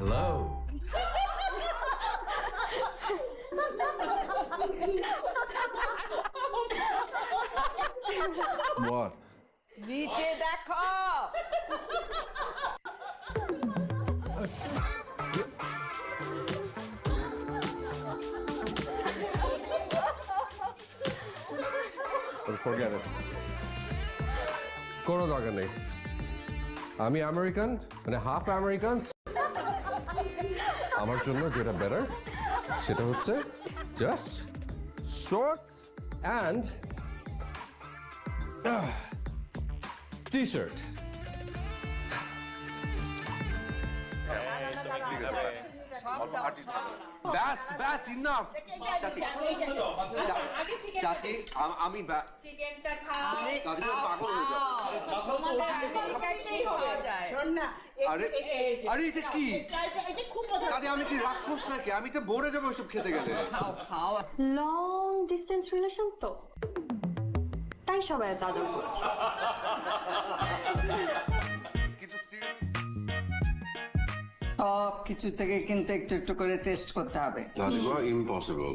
Hello What? নিচে দেখো Forget it. কোনো দরকার নেই আমি আমেরিকান মানে হাফ আমেরিকান আমার জন্য যেটা বেটার সেটা হচ্ছে just shorts and T shirt ব্যাস ব্যাস ইনাফ চাচি চাচি আমি ব্যা- চিকেনটা খাও। পাগল হয়ে যাব। আরে আরে এটা কি? এটা খুব মজা চাচি আমি কি রাক্ষস নাকি? আমি তো মরে যাব ওইসব খেতে গেলে। লং ডিস্টেন্স রিলেশন তো। তাই সবাই এত আদর করছে। সব কিছু থেকে কিন্তু একটু একটু করে টেস্ট করতে হবে। ইম্পসিবল